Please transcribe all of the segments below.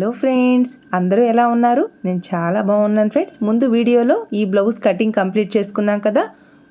Hello friends అందరూ ఎలా ఉన్నారు? నేను చాలా బాగున్నాను ఫ్రెండ్స్. ముందు వీడియోలో ఈ బ్లౌజ్ కటింగ్ కంప్లీట్ చేసుకున్నాం కదా?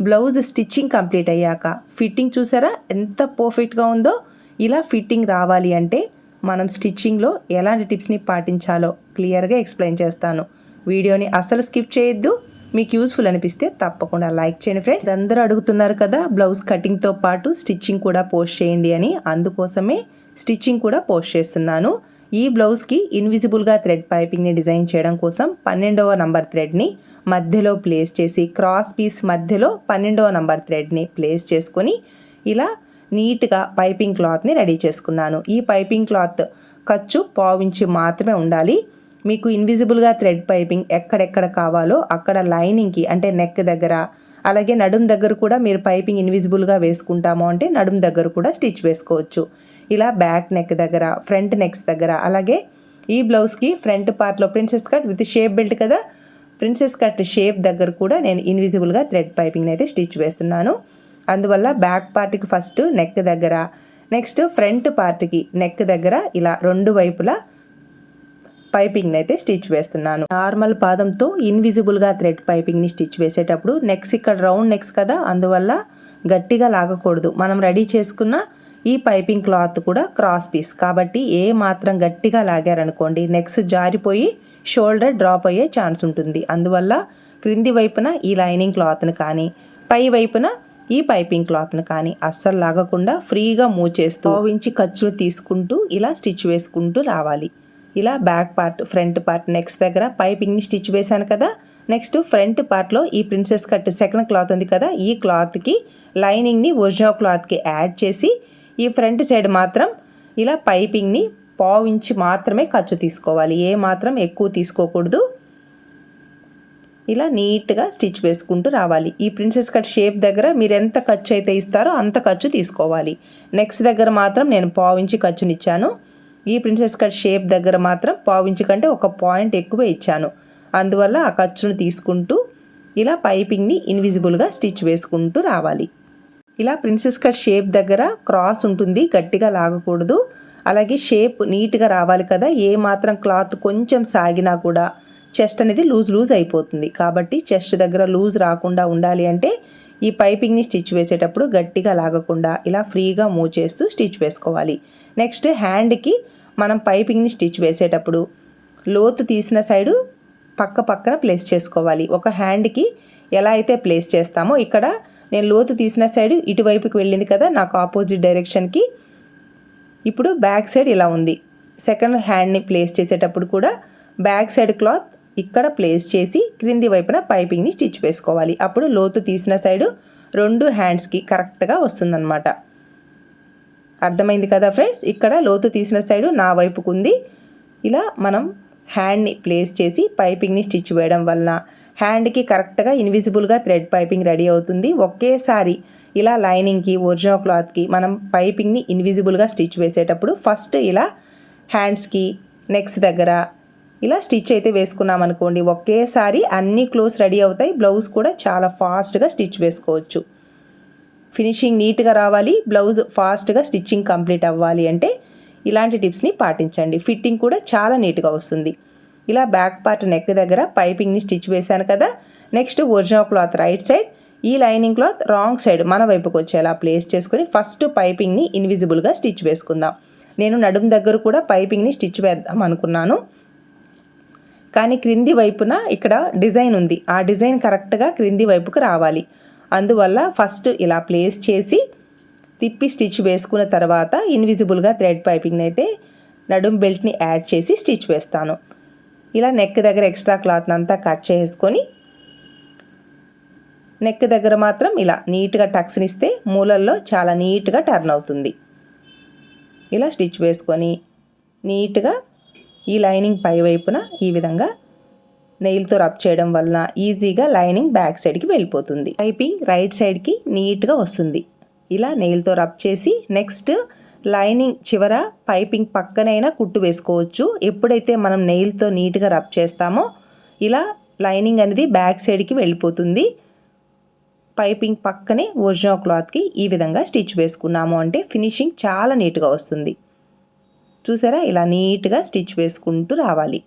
బ్లౌజ్ స్టిచ్చింగ్ కంప్లీట్ అయ్యాక ఫిట్టింగ్ చూసారా? ఎంత పర్ఫెక్ట్గా ఉందో. ఇలా ఫిట్టింగ్ రావాలి అంటే మనం స్టిచ్చింగ్లో ఎలాంటి టిప్స్ని పాటించాలో క్లియర్గా ఎక్స్ప్లెయిన్ చేస్తాను. వీడియోని అసలు స్కిప్ చేయొద్దు. మీకు యూస్ఫుల్ అనిపిస్తే తప్పకుండా లైక్ చేయండి ఫ్రెండ్స్. అందరూ అడుగుతున్నారు కదా బ్లౌజ్ కటింగ్తో పాటు స్టిచ్చింగ్ కూడా పోస్ట్ చేయండి అని. అందుకోసమే స్టిచ్చింగ్ కూడా పోస్ట్ చేస్తున్నాను. ఈ బ్లౌజ్కి ఇన్విజిబుల్గా థ్రెడ్ పైపింగ్ని డిజైన్ చేయడం కోసం పన్నెండవ నంబర్ థ్రెడ్ని మధ్యలో ప్లేస్ చేసి క్రాస్ పీస్ మధ్యలో పన్నెండవ నంబర్ థ్రెడ్ని ప్లేస్ చేసుకొని ఇలా నీట్గా పైపింగ్ క్లాత్ని రెడీ చేసుకున్నాను. ఈ పైపింగ్ క్లాత్ ఖర్చు పావించి మాత్రమే ఉండాలి. మీకు ఇన్విజిబుల్గా థ్రెడ్ పైపింగ్ ఎక్కడెక్కడ కావాలో అక్కడ లైనింగ్కి అంటే నెక్ దగ్గర అలాగే నడుం దగ్గర కూడా మీరు పైపింగ్ ఇన్విజిబుల్గా వేసుకుంటాము అంటే నడుం దగ్గర కూడా స్టిచ్ వేసుకోవచ్చు. ఇలా బ్యాక్ నెక్ దగ్గర ఫ్రంట్ నెక్స్ దగ్గర అలాగే ఈ బ్లౌజ్కి ఫ్రంట్ పార్ట్లో princess cut with shape belt కదా? ప్రిన్సెస్ కట్ షేప్ దగ్గర కూడా నేను ఇన్విజిబుల్గా థ్రెడ్ పైపింగ్ అయితే స్టిచ్ వేస్తున్నాను. అందువల్ల బ్యాక్ పార్ట్కి ఫస్ట్ నెక్ దగ్గర నెక్స్ట్ ఫ్రంట్ పార్ట్కి నెక్ దగ్గర ఇలా రెండు వైపులా పైపింగ్ని అయితే స్టిచ్ వేస్తున్నాను. నార్మల్ పాదంతో ఇన్విజిబుల్గా థ్రెడ్ పైపింగ్ని స్టిచ్ వేసేటప్పుడు నెక్స్ ఇక్కడ రౌండ్ నెక్స్ కదా? అందువల్ల గట్టిగా లాగకూడదు. మనం రెడీ చేసుకున్న ఈ పైపింగ్ క్లాత్ కూడా క్రాస్ పీస్. కాబట్టి ఏ మాత్రం గట్టిగా లాగారనుకోండి నెక్స్ట్ జారిపోయి షోల్డర్ డ్రాప్ అయ్యే ఛాన్స్ ఉంటుంది. అందువల్ల క్రింది వైపున ఈ లైనింగ్ క్లాత్ని కానీ పై వైపున ఈ పైపింగ్ క్లాత్ను కానీ అస్సలు లాగకుండా ఫ్రీగా మూవ్ చేస్తూ ఇంచి ఖర్చులు తీసుకుంటూ ఇలా స్టిచ్ వేసుకుంటూ రావాలి. ఇలా back part front part next దగ్గర పైపింగ్ని స్టిచ్ వేశాను కదా నెక్స్ట్ ఫ్రంట్ పార్ట్లో ఈ ప్రిన్సెస్ కట్ సెకండ్ క్లాత్ ఉంది కదా ఈ క్లాత్కి లైనింగ్ని ఒరిజినల్ క్లాత్కి యాడ్ చేసి ఈ ఫ్రంట్ సైడ్ మాత్రం ఇలా పైపింగ్ని పావు ఇంచి మాత్రమే ఖర్చు తీసుకోవాలి. ఏ మాత్రం ఎక్కువ తీసుకోకూడదు. ఇలా నీట్గా స్టిచ్ వేసుకుంటూ రావాలి. ఈ ప్రిన్సెస్ కట్ షేప్ దగ్గర మీరు ఎంత ఖర్చు అయితే ఇస్తారో అంత ఖర్చు తీసుకోవాలి. నెక్స్ట్ దగ్గర మాత్రం నేను పావించి ఖర్చునిచ్చాను. ఈ ప్రిన్సెస్ కట్ షేప్ దగ్గర మాత్రం పావించి కంటే ఒక పాయింట్ ఎక్కువ ఇచ్చాను. అందువల్ల ఆ ఖర్చును తీసుకుంటూ ఇలా పైపింగ్ని ఇన్విజిబుల్గా స్టిచ్ వేసుకుంటూ రావాలి. ఇలా ప్రిన్సెస్ కట్ షేప్ దగ్గర క్రాస్ ఉంటుంది గట్టిగా లాగకూడదు. అలాగే షేప్ నీట్గా రావాలి కదా ఏ మాత్రం క్లాత్ కొంచెం సాగినా కూడా చెస్ట్ అనేది లూజ్ లూజ్ అయిపోతుంది. కాబట్టి చెస్ట్ దగ్గర లూజ్ రాకుండా ఉండాలి అంటే ఈ పైపింగ్ని స్టిచ్ వేసేటప్పుడు గట్టిగా లాగకుండా ఇలా ఫ్రీగా మూవ్ చేస్తూ స్టిచ్ వేసుకోవాలి. నెక్స్ట్ హ్యాండ్కి మనం పైపింగ్ని స్టిచ్ వేసేటప్పుడు లోతు తీసిన సైడు పక్క పక్కన ప్లేస్ చేసుకోవాలి. ఒక హ్యాండ్కి ఎలా అయితే ప్లేస్ చేస్తామో ఇక్కడ నేను లోతు తీసిన సైడ్ ఇటువైపుకి వెళ్ళింది కదా నాకు ఆపోజిట్ డైరెక్షన్కి ఇప్పుడు బ్యాక్ సైడ్ ఇలా ఉంది. సెకండ్ హ్యాండ్ని ప్లేస్ చేసేటప్పుడు కూడా బ్యాక్ సైడ్ క్లాత్ ఇక్కడ ప్లేస్ చేసి క్రింది వైపున పైపింగ్ని స్టిచ్ వేసుకోవాలి. అప్పుడు లోతు తీసిన సైడు రెండు హ్యాండ్స్కి కరెక్ట్గా వస్తుందన్నమాట. అర్థమైంది కదా ఫ్రెండ్స్ ఇక్కడ లోతు తీసిన సైడు నా వైపుకు ఉంది ఇలా మనం హ్యాండ్ని ప్లేస్ చేసి పైపింగ్ని స్టిచ్ వేయడం వలన హ్యాండ్కి కరెక్ట్గా ఇన్విజిబుల్గా థ్రెడ్ పైపింగ్ రెడీ అవుతుంది. ఒకేసారి ఇలా లైనింగ్కి ఒరిజినల్ క్లాత్కి మనం పైపింగ్ని ఇన్విజిబుల్గా స్టిచ్ వేసేటప్పుడు ఫస్ట్ ఇలా హ్యాండ్స్కి నెక్స్ దగ్గర ఇలా స్టిచ్ అయితే వేసుకున్నాం అనుకోండి. ఒకేసారి అన్ని క్లోజ్ రెడీ అవుతాయి. బ్లౌజ్ కూడా చాలా ఫాస్ట్గా స్టిచ్ వేసుకోవచ్చు. ఫినిషింగ్ నీట్గా రావాలి. బ్లౌజ్ ఫాస్ట్గా స్టిచ్చింగ్ కంప్లీట్ అవ్వాలి అంటే ఇలాంటి టిప్స్ని పాటించండి. ఫిట్టింగ్ కూడా చాలా నీట్గా వస్తుంది. ఇలా బ్యాక్ పార్ట్ నెక్ దగ్గర పైపింగ్ని స్టిచ్ వేశాను కదా. Next original cloth right side ఈ లైనింగ్ క్లాత్ రాంగ్ సైడ్ మన వైపుకి వచ్చేలా ప్లేస్ చేసుకొని ఫస్ట్ పైపింగ్ని ఇన్విజిబుల్గా స్టిచ్ వేసుకుందాం. నేను నడుం దగ్గర కూడా పైపింగ్ని స్టిచ్ వేద్దాం అనుకున్నాను. కానీ క్రింది వైపున ఇక్కడ డిజైన్ ఉంది. ఆ డిజైన్ కరెక్ట్గా క్రింది వైపుకు రావాలి. అందువల్ల ఫస్ట్ ఇలా ప్లేస్ చేసి తిప్పి స్టిచ్ వేసుకున్న తర్వాత ఇన్విజిబుల్గా థ్రెడ్ పైపింగ్ని అయితే నడుం బెల్ట్ని యాడ్ చేసి స్టిచ్ వేస్తాను. ఇలా నెక్ దగ్గర ఎక్స్ట్రా క్లాత్ అంతా కట్ చేసుకొని నెక్ దగ్గర మాత్రం ఇలా నీట్గా టక్స్నిస్తే మూలల్లో చాలా నీట్గా టర్న్ అవుతుంది. ఇలా స్టిచ్ వేసుకొని నీట్గా ఈ లైనింగ్ పై వైపున ఈ విధంగా నెయిల్తో రబ్ చేయడం వలన ఈజీగా లైనింగ్ బ్యాక్ సైడ్కి వెళ్ళిపోతుంది. పైపింగ్ రైట్ సైడ్కి నీట్గా వస్తుంది. ఇలా నెయిల్తో రబ్ చేసి నెక్స్ట్ లైనింగ్ చివర పైపింగ్ పక్కనైనా కుట్టు వేసుకోవచ్చు. ఎప్పుడైతే మనం నెయిల్తో నీట్గా రబ్ చేస్తామో ఇలా లైనింగ్ అనేది బ్యాక్ సైడ్కి వెళ్ళిపోతుంది. పైపింగ్ పక్కనే ఒరిజినల్ క్లాత్కి ఈ విధంగా స్టిచ్ వేసుకున్నాము అంటే ఫినిషింగ్ చాలా నీట్గా వస్తుంది. చూసారా? ఇలా నీట్గా స్టిచ్ వేసుకుంటూ రావాలి.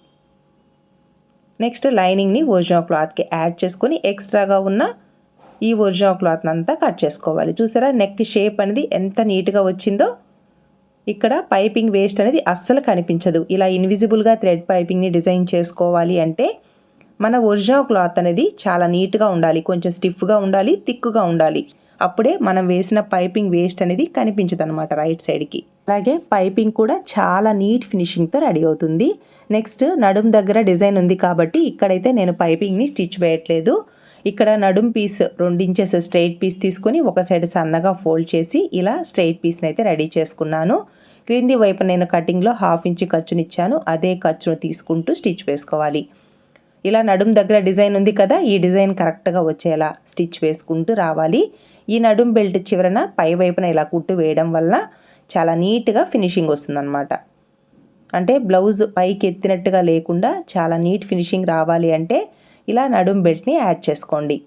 నెక్స్ట్ లైనింగ్ని ఒరిజినల్ క్లాత్కి యాడ్ చేసుకొని ఎక్స్ట్రాగా ఉన్న ఈ ఒరిజినల్ క్లాత్ని అంతా కట్ చేసుకోవాలి. చూసారా? నెక్ షేప్ అనేది ఎంత నీట్గా వచ్చిందో ఇక్కడ పైపింగ్ వేస్ట్ అనేది అస్సలు కనిపించదు. ఇలా ఇన్విజిబుల్గా థ్రెడ్ పైపింగ్ని డిజైన్ చేసుకోవాలి అంటే మన ఒరిజినల్ క్లాత్ అనేది చాలా నీట్గా ఉండాలి. కొంచెం స్టిఫ్గా ఉండాలి థిక్గా ఉండాలి. అప్పుడే మనం వేసిన పైపింగ్ వేస్ట్ అనేది కనిపించదు అనమాట రైట్ సైడ్కి అలాగే పైపింగ్ కూడా చాలా నీట్ ఫినిషింగ్తో రెడీ అవుతుంది. నెక్స్ట్ నడుం దగ్గర డిజైన్ ఉంది కాబట్టి ఇక్కడైతే నేను పైపింగ్ని స్టిచ్ వేయట్లేదు. ఇక్కడ నడుం పీస్ రెండు ఇంచెస్ స్ట్రైట్ పీస్ తీసుకొని ఒక సైడ్ సన్నగా ఫోల్డ్ చేసి ఇలా స్ట్రైట్ పీస్ని అయితే రెడీ చేసుకున్నాను. క్రింది వైపు నేను కటింగ్లో హాఫ్ ఇంచ్ ఖర్చునిచ్చాను. అదే ఖర్చును తీసుకుంటూ స్టిచ్ వేసుకోవాలి. ఇలా నడుం దగ్గర డిజైన్ ఉంది కదా ఈ డిజైన్ కరెక్ట్గా వచ్చేలా స్టిచ్ వేసుకుంటూ రావాలి. ఈ నడుం బెల్ట్ చివరన పై వైపున ఇలా కుట్టు వేయడం వల్ల చాలా నీట్గా ఫినిషింగ్ వస్తుందన్నమాట. అంటే బ్లౌజ్ పైకి ఎత్తినట్టుగా లేకుండా చాలా నీట్ ఫినిషింగ్ రావాలి అంటే ఇలా నడుం బెల్ట్ని యాడ్ చేసుకోండి.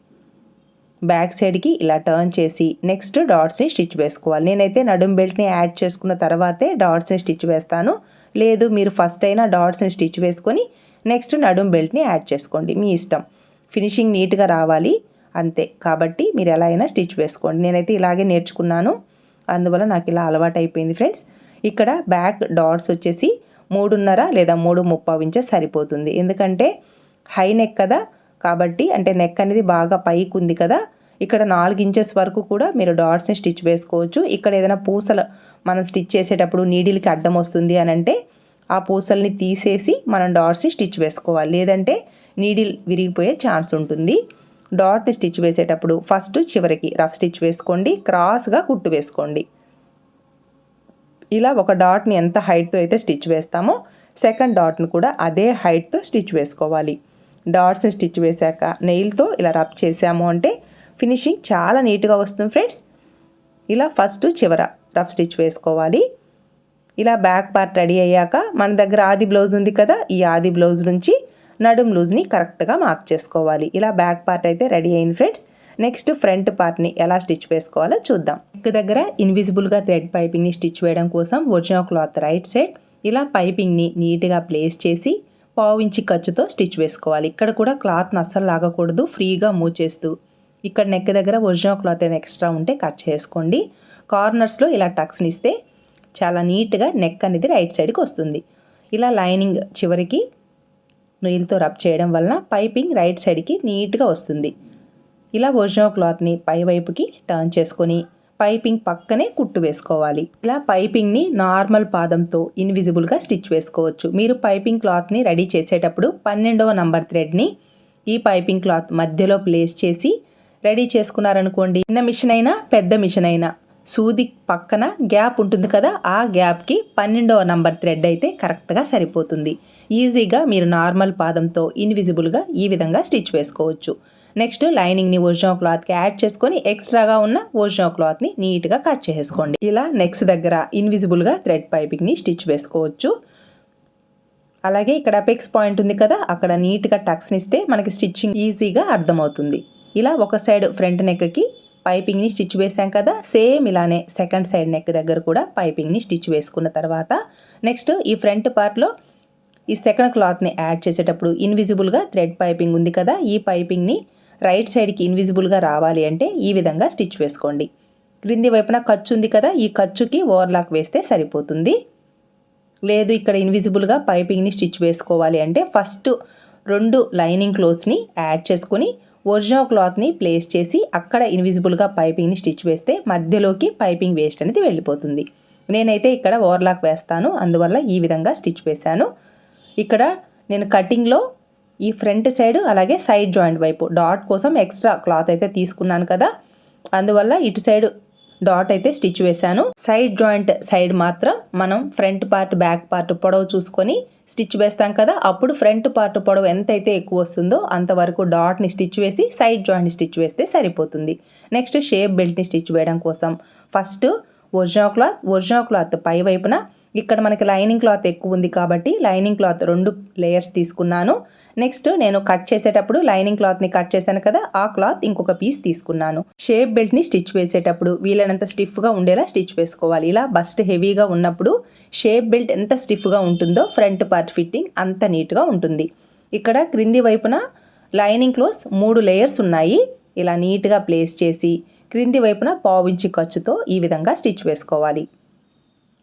బ్యాక్ సైడ్కి ఇలా టర్న్ చేసి నెక్స్ట్ డాట్స్ని స్టిచ్ వేసుకోవాలి. నేనైతే నడుం బెల్ట్ని యాడ్ చేసుకున్న తర్వాతే డాట్స్ని స్టిచ్ వేస్తాను. లేదు మీరు ఫస్ట్ అయినా డాట్స్ని స్టిచ్ వేసుకొని నెక్స్ట్ నడుం బెల్ట్ని యాడ్ చేసుకోండి. మీ ఇష్టం. ఫినిషింగ్ నీట్గా రావాలి. అంతే. కాబట్టి మీరు ఎలా అయినా స్టిచ్ వేసుకోండి. నేనైతే ఇలాగే నేర్చుకున్నాను. అందువల్ల నాకు ఇలా అలవాటు అయిపోయింది ఫ్రెండ్స్. ఇక్కడ బ్యాక్ డాట్స్ వచ్చేసి మూడున్నర లేదా మూడు ముప్పావు ఇంచెస్ సరిపోతుంది. ఎందుకంటే హై నెక్ కదా? కాబట్టి అంటే నెక్ అనేది బాగా పైకి ఉంది కదా? ఇక్కడ నాలుగు ఇంచెస్ వరకు కూడా మీరు డాట్స్ని స్టిచ్ వేసుకోవచ్చు. ఇక్కడ ఏదైనా పూసలు మనం స్టిచ్ చేసేటప్పుడు నీడిల్కి అడ్డం వస్తుంది అని అంటే ఆ పూసల్ని తీసేసి మనం డాట్స్ని స్టిచ్ వేసుకోవాలి. లేదంటే నీడిల్ విరిగిపోయే ఛాన్స్ ఉంటుంది. డాట్ స్టిచ్ వేసేటప్పుడు ఫస్ట్ చివరికి రఫ్ స్టిచ్ వేసుకోండి. క్రాస్గా కుట్టు వేసుకోండి. ఇలా ఒక డాట్ని ఎంత హైట్తో అయితే స్టిచ్ వేస్తామో సెకండ్ డాట్ను కూడా అదే హైట్తో స్టిచ్ వేసుకోవాలి. డాట్స్ని స్టిచ్ వేశాక నెయిల్తో ఇలా రబ్ చేసాము అంటే ఫినిషింగ్ చాలా నీట్గా వస్తుంది ఫ్రెండ్స్ ఇలా ఫస్ట్ చివర రఫ్ స్టిచ్ వేసుకోవాలి. ఇలా బ్యాక్ పార్ట్ రెడీ అయ్యాక మన దగ్గర ఆది బ్లౌజ్ ఉంది కదా ఈ ఆది బ్లౌజ్ నుంచి నడుం లూజ్ని కరెక్ట్గా మార్క్ చేసుకోవాలి. ఇలా బ్యాక్ పార్ట్ అయితే రెడీ అయింది ఫ్రెండ్స్ నెక్స్ట్ ఫ్రంట్ పార్ట్ని ఎలా స్టిచ్ వేసుకోవాలో చూద్దాం. నెక్ దగ్గర ఇన్విజిబుల్గా థ్రెడ్ పైపింగ్ని స్టిచ్ వేయడం కోసం ఒరిజినల్ క్లాత్ రైట్ సైడ్ ఇలా పైపింగ్ని నీట్గా ప్లేస్ చేసి పావు ఇంచి ఖర్చుతో స్టిచ్ వేసుకోవాలి. ఇక్కడ కూడా క్లాత్ని అస్సలు లాగకూడదు. ఫ్రీగా మూవ్ చేస్తూ ఇక్కడ నెక్ దగ్గర ఒరిజినల్ క్లాత్ ఏదైనా ఎక్స్ట్రా ఉంటే కట్ చేసుకోండి. కార్నర్స్లో ఇలా టక్స్ని ఇస్తే చాలా నీట్గా నెక్ అనేది రైట్ సైడ్కి వస్తుంది. ఇలా లైనింగ్ చివరికి నీళ్ళతో రబ్ చేయడం వలన పైపింగ్ రైట్ సైడ్కి నీట్గా వస్తుంది. ఇలా ఒరిజినల్ క్లాత్ని పై వైపుకి టర్న్ చేసుకొని పైపింగ్ పక్కనే కుట్టు వేసుకోవాలి. ఇలా పైపింగ్ని నార్మల్ పాదంతో ఇన్విజిబుల్గా స్టిచ్ వేసుకోవచ్చు. మీరు పైపింగ్ క్లాత్ని రెడీ చేసేటప్పుడు పన్నెండవ నంబర్ థ్రెడ్ని ఈ పైపింగ్ క్లాత్ మధ్యలో ప్లేస్ చేసి రెడీ చేసుకున్నారనుకోండి చిన్న మిషన్ అయినా పెద్ద మిషన్ అయినా సూది పక్కన గ్యాప్ ఉంటుంది కదా ఆ గ్యాప్కి పన్నెండవ నంబర్ థ్రెడ్ అయితే కరెక్ట్గా సరిపోతుంది. ఈజీగా మీరు నార్మల్ పాదంతో ఇన్విజిబుల్గా ఈ విధంగా స్టిచ్ వేసుకోవచ్చు. నెక్స్ట్ లైనింగ్ని ఒరిజినల్ క్లాత్కి యాడ్ చేసుకొని ఎక్స్ట్రాగా ఉన్న ఒరిజినల్ క్లాత్ని నీట్గా కట్ చేసుకోండి. ఇలా నెక్స్ట్ దగ్గర ఇన్విజిబుల్గా థ్రెడ్ పైపింగ్ని స్టిచ్ వేసుకోవచ్చు. అలాగే ఇక్కడ పిక్స్ పాయింట్ ఉంది కదా అక్కడ నీట్గా టక్స్నిస్తే మనకి స్టిచ్చింగ్ ఈజీగా అర్థమవుతుంది. ఇలా ఒక సైడ్ ఫ్రంట్ నెక్కి పైపింగ్ని స్టిచ్ వేసాం కదా సేమ్ ఇలానే సెకండ్ సైడ్ నెక్ దగ్గర కూడా పైపింగ్ని స్టిచ్ వేసుకున్న తర్వాత నెక్స్ట్ ఈ ఫ్రంట్ పార్ట్లో ఈ సెకండ్ క్లాత్ని యాడ్ చేసేటప్పుడు ఇన్విజిబుల్గా థ్రెడ్ పైపింగ్ ఉంది కదా ఈ పైపింగ్ని రైట్ సైడ్కి ఇన్విజిబుల్గా రావాలి అంటే ఈ విధంగా స్టిచ్ వేసుకోండి. క్రింది వైపున ఖర్చు ఉంది కదా ఈ ఖర్చుకి ఓవర్లాక్ వేస్తే సరిపోతుంది. లేదు ఇక్కడ ఇన్విజిబుల్గా పైపింగ్ని స్టిచ్ వేసుకోవాలి అంటే ఫస్ట్ రెండు లైనింగ్ క్లోత్స్ని యాడ్ చేసుకొని ఒరిజినల్ క్లాత్ని ప్లేస్ చేసి అక్కడ ఇన్విజిబుల్గా పైపింగ్ని స్టిచ్ వేస్తే మధ్యలోకి పైపింగ్ వేస్ట్ అనేది వెళ్ళిపోతుంది. నేనైతే ఇక్కడ ఓవర్లాక్ వేస్తాను అందువల్ల ఈ విధంగా స్టిచ్ వేశాను. ఇక్కడ నేను కటింగ్లో ఈ ఫ్రంట్ సైడ్ అలాగే సైడ్ జాయింట్ వైపు. డాట్ కోసం ఎక్స్ట్రా క్లాత్ అయితే తీసుకున్నాను కదా. అందువల్ల ఇటు సైడ్ డాట్ అయితే స్టిచ్ వేశాను. సైడ్ జాయింట్ సైడ్ మాత్రం మనం ఫ్రంట్ పార్ట్ బ్యాక్ పార్ట్ పొడవు చూసుకొని స్టిచ్ వేస్తాం కదా. అప్పుడు ఫ్రంట్ పార్ట్ పొడవు ఎంతైతే ఎక్కువ వస్తుందో అంతవరకు డాట్ని స్టిచ్ వేసి సైడ్ జాయింట్ స్టిచ్ వేస్తే సరిపోతుంది. నెక్స్ట్ షేప్ బెల్ట్ని స్టిచ్ వేయడం కోసం. First original cloth original cloth పై వైపున ఇక్కడ మనకి లైనింగ్ క్లాత్ ఎక్కువ ఉంది కాబట్టి లైనింగ్ క్లాత్ రెండు లేయర్స్ తీసుకున్నాను. నెక్స్ట్ నేను కట్ చేసేటప్పుడు లైనింగ్ క్లాత్ని కట్ చేశాను కదా ఆ క్లాత్ ఇంకొక పీస్ తీసుకున్నాను. షేప్ బెల్ట్ని స్టిచ్ వేసేటప్పుడు వీలైనంత స్టిఫ్గా ఉండేలా స్టిచ్ వేసుకోవాలి. ఇలా బస్ట్ హెవీగా ఉన్నప్పుడు షేప్ బెల్ట్ ఎంత స్టిఫ్గా ఉంటుందో ఫ్రంట్ పార్ట్ ఫిట్టింగ్ అంత నీట్గా ఉంటుంది. ఇక్కడ క్రింది వైపున లైనింగ్ క్లోత్స్ మూడు లేయర్స్ ఉన్నాయి. ఇలా నీట్గా ప్లేస్ చేసి క్రింది వైపున పావించి ఖర్చుతో ఈ విధంగా స్టిచ్ వేసుకోవాలి.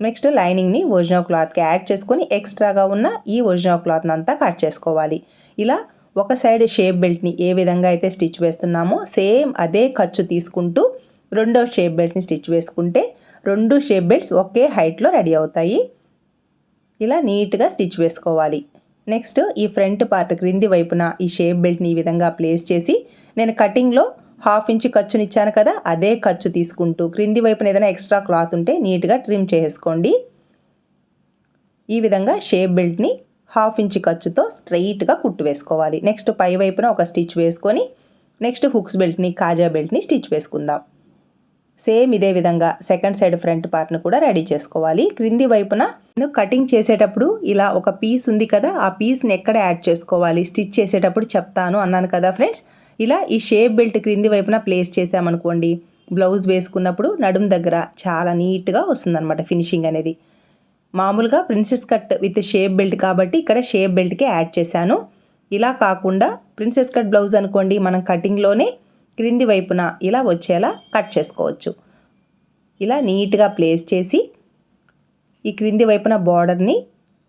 నెక్స్ట్ లైనింగ్ని ఒరిజినల్ క్లాత్కి యాడ్ చేసుకొని ఎక్స్ట్రాగా ఉన్న ఈ ఒరిజినల్ క్లాత్ని అంతా కట్ చేసుకోవాలి. ఇలా ఒక సైడ్ షేప్ బెల్ట్ని ఏ విధంగా అయితే స్టిచ్ వేస్తున్నామో సేమ్ అదే ఖర్చు తీసుకుంటూ రెండో షేప్ బెల్ట్ని స్టిచ్ వేసుకుంటే రెండు షేప్ బెల్ట్స్ ఒకే హైట్లో రెడీ అవుతాయి. ఇలా నీట్గా స్టిచ్ వేసుకోవాలి. నెక్స్ట్ ఈ ఫ్రంట్ పార్ట్ క్రింది వైపున ఈ షేప్ బెల్ట్ని ఈ విధంగా ప్లేస్ చేసి నేను కటింగ్లో హాఫ్ ఇంచ్ ఖర్చుని ఇచ్చాను కదా అదే ఖర్చు తీసుకుంటూ క్రింది వైపున ఏదైనా ఎక్స్ట్రా క్లాత్ ఉంటే నీట్గా ట్రిమ్ చేసుకోండి. ఈ విధంగా షేప్ బెల్ట్ని హాఫ్ ఇంచ్ ఖర్చుతో స్ట్రైట్గా కుట్టు వేసుకోవాలి. నెక్స్ట్ పై వైపున ఒక స్టిచ్ వేసుకొని నెక్స్ట్ హుక్స్ బెల్ట్ని కాజా బెల్ట్ని స్టిచ్ వేసుకుందాం. సేమ్ ఇదే విధంగా సెకండ్ సైడ్ ఫ్రంట్ పార్ట్ను కూడా రెడీ చేసుకోవాలి. క్రింది వైపున నేను కటింగ్ చేసేటప్పుడు ఇలా ఒక పీస్ ఉంది కదా ఆ పీస్ని ఎక్కడ యాడ్ చేసుకోవాలి? స్టిచ్ చేసేటప్పుడు చెప్తాను అన్నాను కదా ఫ్రెండ్స్. ఇలా ఈ షేప్ బెల్ట్ క్రింది వైపున ప్లేస్ చేసామనుకోండి బ్లౌజ్ వేసుకున్నప్పుడు నడుం దగ్గర చాలా నీట్గా వస్తుందన్నమాట ఫినిషింగ్ అనేది. మామూలుగా princess cut with shape belt కాబట్టి ఇక్కడ షేప్ బెల్ట్కే యాడ్ చేశాను. ఇలా కాకుండా ప్రిన్సెస్ కట్ బ్లౌజ్ అనుకోండి మనం కటింగ్లోనే క్రింది వైపున ఇలా వచ్చేలా కట్ చేసుకోవచ్చు. ఇలా నీట్గా ప్లేస్ చేసి ఈ క్రింది వైపున బార్డర్ని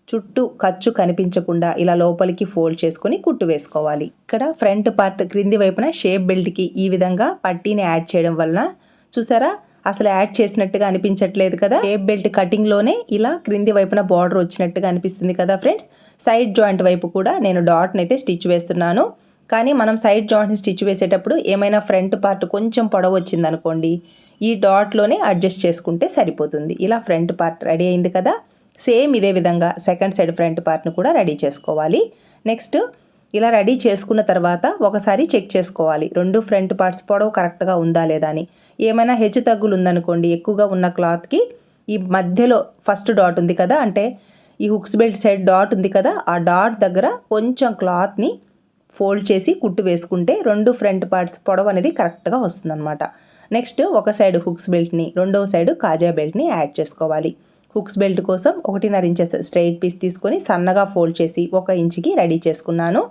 చుట్టూ ఖర్చు కనిపించకుండా ఇలా లోపలికి ఫోల్డ్ చేసుకొని కుట్టు వేసుకోవాలి. ఇక్కడ ఫ్రంట్ పార్ట్ క్రింది వైపున షేప్ బెల్ట్కి ఈ విధంగా పట్టీని యాడ్ చేయడం వలన చూసారా? అసలు యాడ్ చేసినట్టుగా అనిపించట్లేదు కదా? షేప్ బెల్ట్ కటింగ్లోనే ఇలా క్రింది వైపున బార్డర్ వచ్చినట్టుగా అనిపిస్తుంది కదా ఫ్రెండ్స్? సైడ్ జాయింట్ వైపు కూడా నేను డాట్ని అయితే స్టిచ్ వేస్తున్నాను. కానీ మనం సైడ్ జాయింట్ని స్టిచ్ వేసేటప్పుడు ఏమైనా ఫ్రంట్ పార్ట్ కొంచెం పొడవు వచ్చిందనుకోండి ఈ డాట్లోనే అడ్జస్ట్ చేసుకుంటే సరిపోతుంది. ఇలా ఫ్రంట్ పార్ట్ రెడీ అయింది కదా? సేమ్ ఇదే విధంగా సెకండ్ సైడ్ ఫ్రంట్ పార్ట్ని కూడా రెడీ చేసుకోవాలి. నెక్స్ట్ ఇలా రెడీ చేసుకున్న తర్వాత ఒకసారి చెక్ చేసుకోవాలి. రెండు ఫ్రంట్ పార్ట్స్ పొడవు కరెక్ట్గా ఉందా లేదా అని. ఏమైనా హెచ్చు తగ్గులు ఉందనుకోండి ఎక్కువగా ఉన్న క్లాత్కి ఈ మధ్యలో ఫస్ట్ డాట్ ఉంది కదా అంటే ఈ హుక్స్ బెల్ట్ సైడ్ డాట్ ఉంది కదా ఆ డాట్ దగ్గర కొంచెం క్లాత్ని ఫోల్డ్ చేసి కుట్టు వేసుకుంటే రెండు ఫ్రంట్ పార్ట్స్ పొడవు అనేది కరెక్ట్గా వస్తుందన్నమాట. నెక్స్ట్ ఒక సైడ్ హుక్స్ బెల్ట్ని రెండవ సైడ్ కాజా బెల్ట్ని యాడ్ చేసుకోవాలి. హుక్స్ బెల్ట్ కోసం ఒకటిన్నర ఇంచెస్ స్ట్రైట్ పీస్ తీసుకొని సన్నగా ఫోల్డ్ చేసి ఒక ఇంచుకి రెడీ చేసుకున్నాను.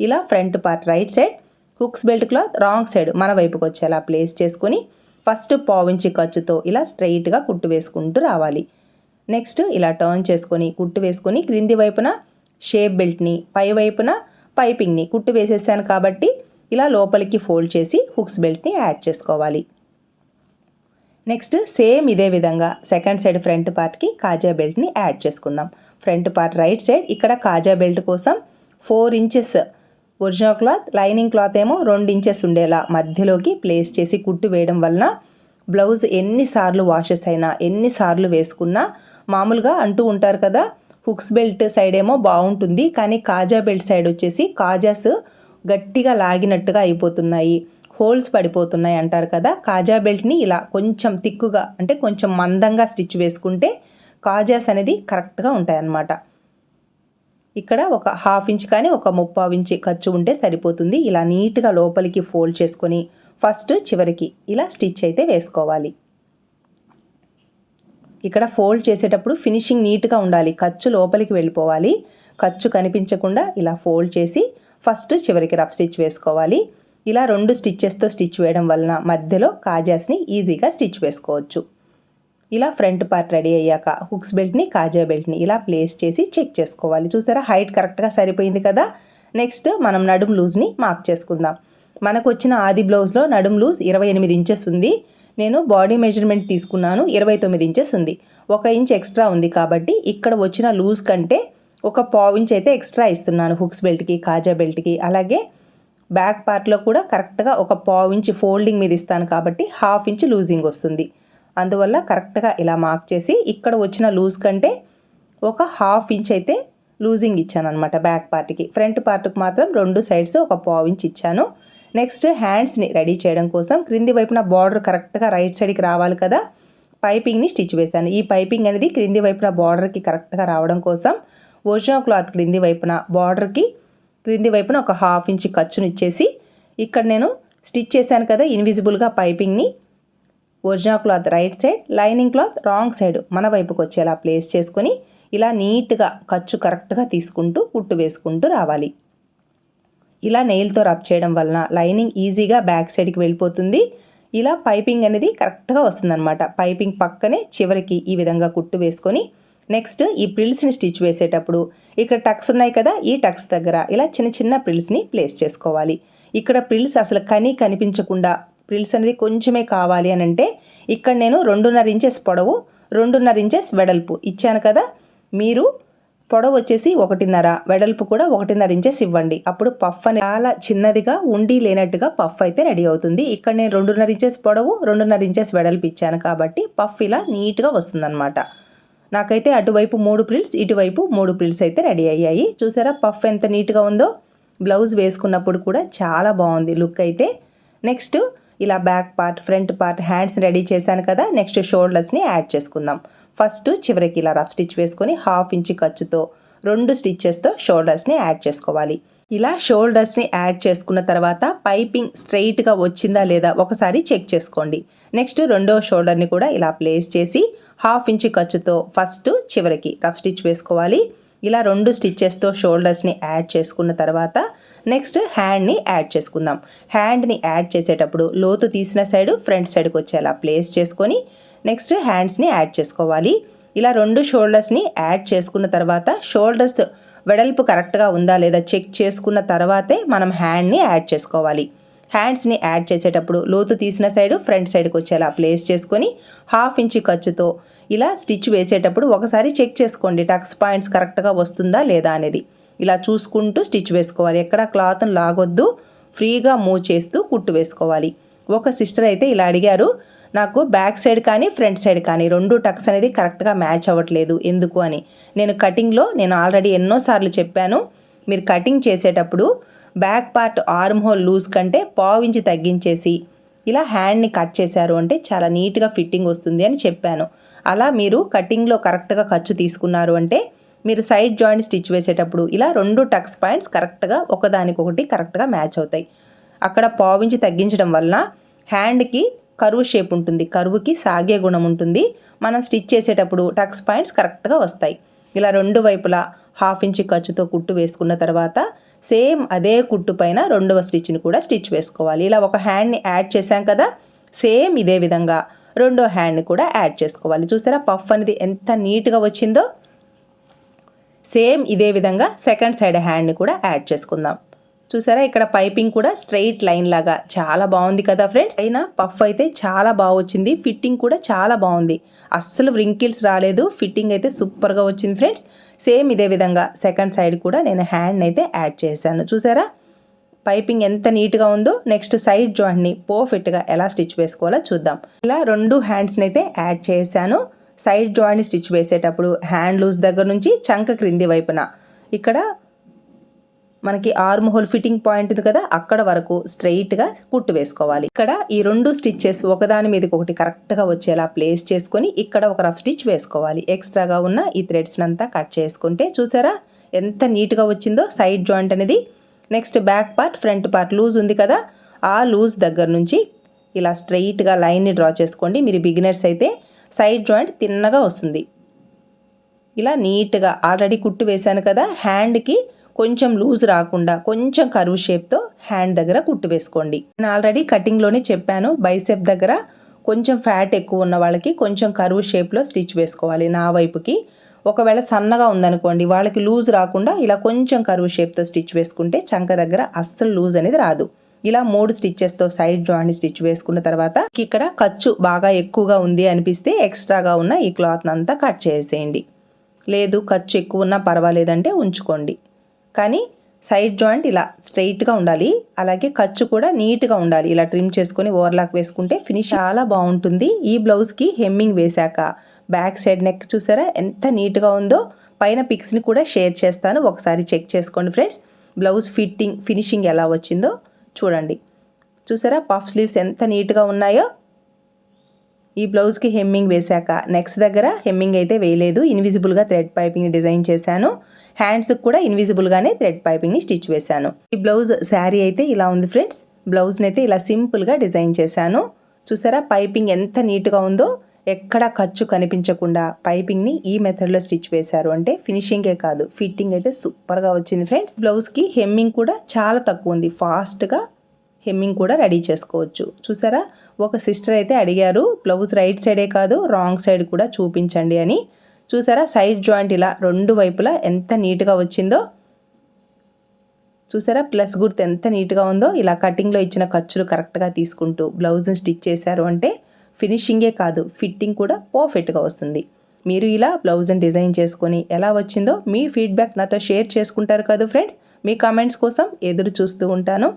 ఇలా front part right side hooks belt cloth wrong side మన వైపుకి వచ్చేలా ప్లేస్ చేసుకొని ఫస్ట్ పావించి ఖర్చుతో ఇలా స్ట్రైట్గా కుట్టు వేసుకుంటూ రావాలి. నెక్స్ట్ ఇలా టర్న్ చేసుకొని కుట్టు వేసుకొని క్రింది వైపున షేప్ బెల్ట్ని పై వైపున పైపింగ్ని కుట్టు వేసేసాను కాబట్టి ఇలా లోపలికి ఫోల్డ్ చేసి హుక్స్ బెల్ట్ని యాడ్ చేసుకోవాలి. నెక్స్ట్ సేమ్ ఇదే విధంగా సెకండ్ సైడ్ ఫ్రంట్ పార్ట్కి కాజా బెల్ట్ని యాడ్ చేసుకుందాం. ఫ్రంట్ పార్ట్ రైట్ సైడ్ ఇక్కడ కాజా బెల్ట్ కోసం four inches original cloth lining cloth ఏమో రెండు ఇంచెస్ ఉండేలా మధ్యలోకి ప్లేస్ చేసి కుట్టు వేయడం వలన బ్లౌజ్ ఎన్నిసార్లు వాషెస్ అయినా ఎన్నిసార్లు వేసుకున్నా మామూలుగా అంటూ ఉంటారు కదా హుక్స్ బెల్ట్ సైడ్ ఏమో బాగుంటుంది కానీ కాజా బెల్ట్ సైడ్ వచ్చేసి కాజాస్ గట్టిగా లాగినట్టుగా అయిపోతున్నాయి. హోల్స్ పడిపోతున్నాయి అంటారు కదా. కాజా బెల్ట్ని ఇలా కొంచెం తిక్కుగా అంటే కొంచెం మందంగా స్టిచ్ వేసుకుంటే కాజాస్ అనేది కరెక్ట్గా ఉంటాయి అన్నమాట ఇక్కడ ఒక హాఫ్ ఇంచ్ కానీ ఒక ముప్పావు ఇంచ్ ఖర్చు ఉంటే సరిపోతుంది. ఇలా నీట్గా లోపలికి ఫోల్డ్ చేసుకొని ఫస్ట్ చివరికి ఇలా స్టిచ్ అయితే వేసుకోవాలి. ఇక్కడ ఫోల్డ్ చేసేటప్పుడు ఫినిషింగ్ నీట్గా ఉండాలి. ఖర్చు లోపలికి వెళ్ళిపోవాలి. ఖర్చు కనిపించకుండా ఇలా ఫోల్డ్ చేసి ఫస్ట్ చివరికి రఫ్ స్టిచ్ వేసుకోవాలి. ఇలా రెండు స్టిచ్చెస్తో స్టిచ్ వేయడం వలన మధ్యలో కాజాస్ని ఈజీగా స్టిచ్ వేసుకోవచ్చు. ఇలా ఫ్రంట్ పార్ట్ రెడీ అయ్యాక హుక్స్ బెల్ట్ని కాజా బెల్ట్ని ఇలా ప్లేస్ చేసి చెక్ చేసుకోవాలి. చూసారా? హైట్ కరెక్ట్గా సరిపోయింది కదా? నెక్స్ట్ మనం నడుం లూజ్ని మార్క్ చేసుకుందాం. మనకు వచ్చిన ఆది బ్లౌజ్లో నడుం లూజ్ ఇరవై ఎనిమిది ఇంచెస్ ఉంది. నేను బాడీ మెజర్మెంట్ తీసుకున్నాను ఇరవై తొమ్మిది ఇంచెస్ ఉంది. ఒక ఇంచ్ ఎక్స్ట్రా ఉంది కాబట్టి ఇక్కడ వచ్చిన లూజ్ కంటే ఒక పావు ఇంచ్ అయితే ఎక్స్ట్రా ఇస్తున్నాను హుక్స్ బెల్ట్కి కాజా బెల్ట్కి అలాగే బ్యాక్ పార్ట్లో కూడా కరెక్ట్గా ఒక పావు ఇంచ్ ఫోల్డింగ్ మీద ఇస్తాను కాబట్టి హాఫ్ ఇంచ్ లూజింగ్ వస్తుంది. అందువల్ల కరెక్ట్గా ఇలా మార్క్ చేసి ఇక్కడ వచ్చిన లూజ్ కంటే ఒక హాఫ్ ఇంచ్ అయితే లూజింగ్ ఇచ్చాను అనమాట బ్యాక్ పార్ట్కి. ఫ్రంట్ పార్ట్కి మాత్రం రెండు సైడ్స్ ఒక పావు ఇంచ్ ఇచ్చాను. నెక్స్ట్ హ్యాండ్స్ని రెడీ చేయడం కోసం క్రింది వైపున బార్డర్ కరెక్ట్గా రైట్ సైడ్కి రావాలి కదా పైపింగ్ని స్టిచ్ వేశాను. ఈ పైపింగ్ అనేది క్రింది వైపున బార్డర్కి కరెక్ట్గా రావడం కోసం ఒరిజినల్ క్లాత్ క్రింది వైపున బార్డర్కి క్రింది వైపున ఒక హాఫ్ ఇంచ్ ఖర్చునిచ్చేసి ఇక్కడ నేను స్టిచ్ చేశాను కదా ఇన్విజిబుల్గా పైపింగ్ని. Original cloth right side lining cloth wrong side మన వైపుకి వచ్చేలా ప్లేస్ చేసుకొని ఇలా నీట్గా ఖర్చు కరెక్ట్గా తీసుకుంటూ కుట్టు వేసుకుంటూ రావాలి. ఇలా నెయిల్తో రబ్ చేయడం వలన లైనింగ్ ఈజీగా బ్యాక్ సైడ్కి వెళ్ళిపోతుంది. ఇలా పైపింగ్ అనేది కరెక్ట్గా వస్తుందన్నమాట. పైపింగ్ పక్కనే చివరికి ఈ విధంగా కుట్టు వేసుకొని నెక్స్ట్ ఈ ప్రిల్స్ని స్టిచ్ వేసేటప్పుడు ఇక్కడ టక్స్ ఉన్నాయి కదా ఈ టక్స్ దగ్గర ఇలా చిన్న చిన్న ప్రిల్స్ని ప్లేస్ చేసుకోవాలి. ఇక్కడ ప్రిల్స్ అసలు కని కనిపించకుండా ప్రిల్స్ అనేది కొంచెమే కావాలి అని అంటే ఇక్కడ నేను రెండున్నర ఇంచెస్ పొడవు రెండున్నర ఇంచెస్ వెడల్పు ఇచ్చాను కదా. మీరు పొడవు వచ్చేసి ఒకటిన్నర వెడల్పు కూడా ఒకటిన్నర ఇంచెస్ ఇవ్వండి. అప్పుడు పఫ్ అనేది చాలా చిన్నదిగా ఉండి లేనట్టుగా పఫ్ అయితే రెడీ అవుతుంది. ఇక్కడ నేను రెండున్నర ఇంచెస్ పొడవు రెండున్నర ఇంచెస్ వెడల్పు ఇచ్చాను కాబట్టి పఫ్ ఇలా నీట్గా వస్తుందన్నమాట. నాకైతే అటువైపు మూడు ప్రిల్స్ ఇటువైపు మూడు ప్రిల్స్ అయితే రెడీ అయ్యాయి. చూసారా పఫ్ ఎంత నీట్గా ఉందో? బ్లౌజ్ వేసుకున్నప్పుడు కూడా చాలా బాగుంది లుక్ అయితే. నెక్స్ట్ ఇలా back part front part hands ready చేశాను కదా నెక్స్ట్ షోల్డర్స్ని యాడ్ చేసుకుందాం. ఫస్ట్ చివరికి ఇలా రఫ్ స్టిచ్ వేసుకొని హాఫ్ ఇంచ్ ఖర్చుతో రెండు స్టిచ్చెస్తో షోల్డర్స్ని యాడ్ చేసుకోవాలి. ఇలా షోల్డర్స్ని యాడ్ చేసుకున్న తర్వాత పైపింగ్ స్ట్రైట్గా వచ్చిందా లేదా ఒకసారి చెక్ చేసుకోండి. నెక్స్ట్ రెండో షోల్డర్ని కూడా ఇలా ప్లేస్ చేసి హాఫ్ ఇంచ్ ఖర్చుతో ఫస్ట్ చివరికి రఫ్ స్టిచ్ వేసుకోవాలి. ఇలా రెండు స్టిచ్చెస్తో షోల్డర్స్ని యాడ్ చేసుకున్న తర్వాత నెక్స్ట్ హ్యాండ్ని యాడ్ చేసుకుందాం. హ్యాండ్ని యాడ్ చేసేటప్పుడు లోతు తీసిన సైడ్ ఫ్రంట్ సైడ్కి వచ్చేలా ప్లేస్ చేసుకొని నెక్స్ట్ హ్యాండ్స్ని యాడ్ చేసుకోవాలి. ఇలా రెండు షోల్డర్స్ని యాడ్ చేసుకున్న తర్వాత షోల్డర్స్ వెడల్పు కరెక్ట్గా ఉందా లేదా చెక్ చేసుకున్న తర్వాతే మనం హ్యాండ్ని యాడ్ చేసుకోవాలి. హ్యాండ్స్ని యాడ్ చేసేటప్పుడు లోతు తీసిన సైడ్ ఫ్రంట్ సైడ్కి వచ్చేలా ప్లేస్ చేసుకొని హాఫ్ ఇంచ్ ఖర్చుతో ఇలా స్టిచ్ వేసేటప్పుడు ఒకసారి చెక్ చేసుకోండి టక్స్ పాయింట్స్ కరెక్ట్గా వస్తుందా లేదా అనేది. ఇలా చూసుకుంటూ స్టిచ్ వేసుకోవాలి. ఎక్కడ క్లాత్ను లాగొద్దు. ఫ్రీగా మూవ్ చేస్తూ కుట్టు వేసుకోవాలి. ఒక సిస్టర్ అయితే ఇలా అడిగారు నాకు బ్యాక్ సైడ్ కానీ ఫ్రంట్ సైడ్ కానీ రెండు టక్స్ అనేది కరెక్ట్గా మ్యాచ్ అవ్వట్లేదు. ఎందుకు అని? నేను కటింగ్లో నేను ఆల్రెడీ ఎన్నోసార్లు చెప్పాను. మీరు కటింగ్ చేసేటప్పుడు back part arm hole loose కంటే పావించి తగ్గించేసి ఇలా హ్యాండ్ని కట్ చేశారు అంటే చాలా నీట్గా ఫిట్టింగ్ వస్తుంది అని చెప్పాను. అలా మీరు కటింగ్లో కరెక్ట్గా ఖర్చు తీసుకున్నారు అంటే మీరు సైడ్ జాయింట్ స్టిచ్ వేసేటప్పుడు ఇలా రెండు టక్స్ పాయింట్స్ కరెక్ట్గా ఒకదానికొకటి కరెక్ట్గా మ్యాచ్ అవుతాయి. అక్కడ పావించి తగ్గించడం వలన హ్యాండ్కి కరువు షేప్ ఉంటుంది. కరువుకి సాగే గుణం ఉంటుంది. మనం స్టిచ్ చేసేటప్పుడు టక్స్ పాయింట్స్ కరెక్ట్గా వస్తాయి. ఇలా రెండు వైపులా హాఫ్ ఇంచ్ ఖర్చుతో కుట్టు వేసుకున్న తర్వాత సేమ్ అదే కుట్టు పైన రెండవ స్టిచ్ని కూడా స్టిచ్ వేసుకోవాలి. ఇలా ఒక హ్యాండ్ని యాడ్ చేసాం కదా సేమ్ ఇదే విధంగా రెండో హ్యాండ్ని కూడా యాడ్ చేసుకోవాలి. చూసారా పఫ్ అనేది ఎంత నీట్గా వచ్చిందో? సేమ్ ఇదే విధంగా సెకండ్ సైడ్ హ్యాండ్ని కూడా యాడ్ చేసుకుందాం. చూసారా? ఇక్కడ పైపింగ్ కూడా స్ట్రైట్ లైన్ లాగా. చాలా బాగుంది కదా ఫ్రెండ్స్? అయినా పఫ్ అయితే చాలా బాగా వచ్చింది. ఫిట్టింగ్ కూడా చాలా బాగుంది. అస్సలు వ్రింకిల్స్ రాలేదు. ఫిట్టింగ్ అయితే సూపర్గా వచ్చింది ఫ్రెండ్స్. సేమ్ ఇదే విధంగా సెకండ్ సైడ్ కూడా నేను హ్యాండ్ అయితే యాడ్ చేశాను. చూసారా? పైపింగ్ ఎంత నీట్గా ఉందో. నెక్స్ట్ సైడ్ జాయింట్ని పర్ఫెక్ట్గా ఎలా స్టిచ్ వేసుకోవాలో చూద్దాం. ఇలా రెండు హ్యాండ్స్ని అయితే యాడ్ చేశాను. సైడ్ జాయింట్ స్టిచ్ వేసేటప్పుడు హ్యాండ్ లూజ్ దగ్గర నుంచి చంక క్రింది వైపున. ఇక్కడ మనకి ఆర్మ్ హోల్ ఫిట్టింగ్ పాయింట్ ఉంది కదా అక్కడ వరకు స్ట్రైట్గా కుట్టు వేసుకోవాలి. ఇక్కడ ఈ రెండు స్టిచ్చెస్ ఒకదాని మీదకి ఒకటి కరెక్ట్గా వచ్చేలా ప్లేస్ చేసుకొని ఇక్కడ ఒక రఫ్ స్టిచ్ వేసుకోవాలి. ఎక్స్ట్రాగా ఉన్న ఈ థ్రెడ్స్ని అంతా కట్ చేసుకుంటే చూసారా? ఎంత నీట్గా వచ్చిందో సైడ్ జాయింట్ అనేది. Next back part front part loose ఉంది కదా ఆ లూజ్ దగ్గర నుంచి ఇలా స్ట్రైట్గా లైన్ని డ్రా చేసుకోండి. మీరు బిగినర్స్ అయితే సైడ్ జాయింట్ తిన్నగా వస్తుంది. ఇలా నీట్గా ఆల్రెడీ కుట్టు వేశాను కదా హ్యాండ్కి కొంచెం లూజ్ రాకుండా కొంచెం కరువు షేప్తో హ్యాండ్ దగ్గర కుట్టు వేసుకోండి. నేను ఆల్రెడీ కటింగ్లోనే చెప్పాను బైసెప్ దగ్గర కొంచెం ఫ్యాట్ ఎక్కువ ఉన్న వాళ్ళకి కొంచెం కరువు షేప్లో స్టిచ్ వేసుకోవాలి నా వైపుకి. ఒకవేళ సన్నగా ఉందనుకోండి వాళ్ళకి లూజ్ రాకుండా ఇలా కొంచెం కరువు షేప్తో స్టిచ్ వేసుకుంటే చంక దగ్గర అస్సలు లూజ్ అనేది రాదు. ఇలా మూడు స్టిచ్చెస్తో సైడ్ జాయింట్ స్టిచ్ వేసుకున్న తర్వాత ఇక్కడ ఖర్చు బాగా ఎక్కువగా ఉంది అనిపిస్తే ఎక్స్ట్రాగా ఉన్న ఈ క్లాత్ అంతా కట్ చేసేయండి. లేదు ఖర్చు ఎక్కువ ఉన్నా పర్వాలేదంటే ఉంచుకోండి. కానీ సైడ్ జాయింట్ ఇలా స్ట్రైట్గా ఉండాలి. అలాగే ఖర్చు కూడా నీట్గా ఉండాలి. ఇలా ట్రిమ్ చేసుకొని ఓవర్లాక్ వేసుకుంటే ఫినిష్ చాలా బాగుంటుంది. ఈ బ్లౌజ్కి హెమ్మింగ్ వేశాక బ్యాక్ సైడ్ నెక్ చూసారా ఎంత నీట్గా ఉందో? పైన పిక్స్ని కూడా షేర్ చేస్తాను. ఒకసారి చెక్ చేసుకోండి ఫ్రెండ్స్. బ్లౌజ్ ఫిట్టింగ్ ఫినిషింగ్ ఎలా వచ్చిందో చూడండి. చూసారా పఫ్ స్లీవ్స్ ఎంత నీట్గా ఉన్నాయో? ఈ బ్లౌజ్కి హెమ్మింగ్ వేశాక నెక్స్ట్ దగ్గర హెమ్మింగ్ అయితే వేయలేదు. ఇన్విజిబుల్గా థ్రెడ్ పైపింగ్ డిజైన్ చేశాను. హ్యాండ్స్కి కూడా ఇన్విజిబుల్గానే థ్రెడ్ పైపింగ్ని స్టిచ్ వేశాను. ఈ బ్లౌజ్ శారీ అయితే ఇలా ఉంది ఫ్రెండ్స్ బ్లౌజ్ని అయితే ఇలా సింపుల్గా డిజైన్ చేశాను. చూసారా? పైపింగ్ ఎంత నీట్గా ఉందో ఎక్కడ ఖర్చు కనిపించకుండా పైపింగ్ని ఈ మెథడ్లో స్టిచ్ వేశారు. అంటే ఫినిషింగే కాదు ఫిట్టింగ్ అయితే సూపర్గా వచ్చింది ఫ్రెండ్స్ బ్లౌజ్కి హెమ్మింగ్ కూడా చాలా తక్కువ ఉంది. ఫాస్ట్గా హెమ్మింగ్ కూడా రెడీ చేసుకోవచ్చు. చూసారా? ఒక సిస్టర్ అయితే అడిగారు బ్లౌజ్ రైట్ సైడే కాదు రాంగ్ సైడ్ కూడా చూపించండి అని. చూసారా? సైడ్ జాయింట్ ఇలా రెండు వైపులా ఎంత నీట్గా వచ్చిందో. చూసారా? ప్లస్ గుర్తు ఎంత నీట్గా ఉందో. ఇలా కటింగ్లో ఇచ్చిన ఖర్చులు కరెక్ట్గా తీసుకుంటూ బ్లౌజ్ని స్టిచ్ చేశారు అంటే ఫినిషింగే కాదు. ఫిట్టింగ్ కూడా పర్ఫెక్ట్గా వస్తుంది. మీరు ఇలా బ్లౌజ్ని డిజైన్ చేసుకొని ఎలా వచ్చిందో మీ ఫీడ్బ్యాక్ నాతో షేర్ చేసుకుంటారు కదా ఫ్రెండ్స్. మీ కామెంట్స్ కోసం ఎదురు చూస్తూ ఉంటాను.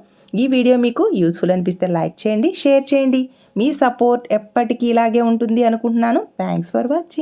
ఈ వీడియో మీకు యూస్ఫుల్ అనిపిస్తే లైక్ చేయండి షేర్ చేయండి. మీ సపోర్ట్ ఎప్పటికీ ఇలాగే ఉంటుంది అనుకుంటున్నాను. Thanks for watching.